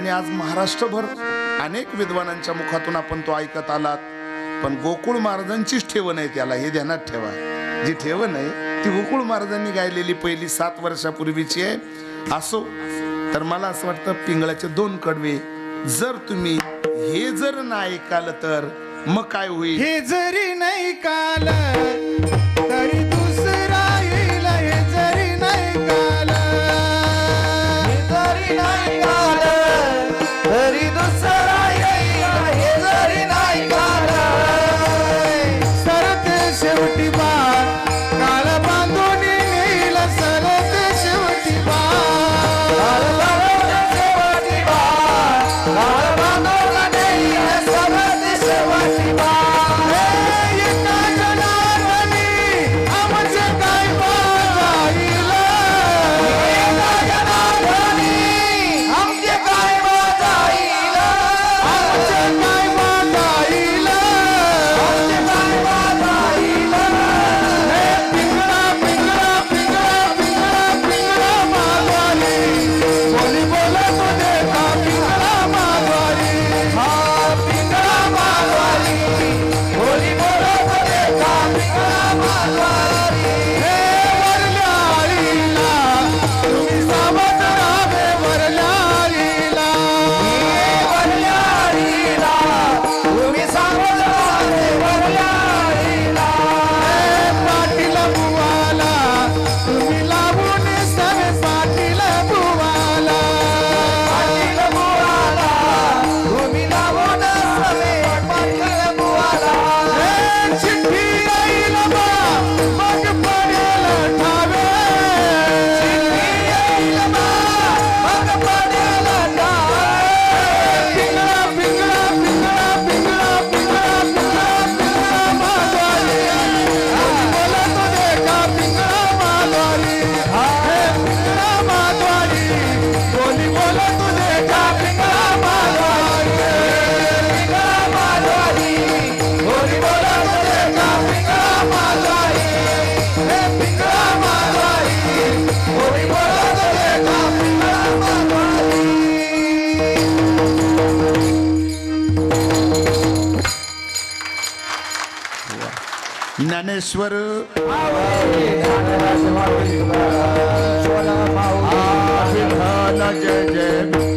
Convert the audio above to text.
आणि आज महाराष्ट्रभर अनेक विद्वानांच्या मुखातून आपण तो ऐकत आलात. पण गोकुळ महाराजांचीच ठेवण आहे त्याला हे ध्यानात ठेवा. जी ठेवण आहे ती गोकुळ महाराजांनी गायलेली पहिली सात वर्षापूर्वीची आहे. असो तर मला असं वाटतं पिंगळाचे दोन कडवे जर तुम्ही हे जर ना ऐकाल तर मग काय होईल? हे जरी नाही Katarina. Bye. ज्ञानेश्वर. जय जय.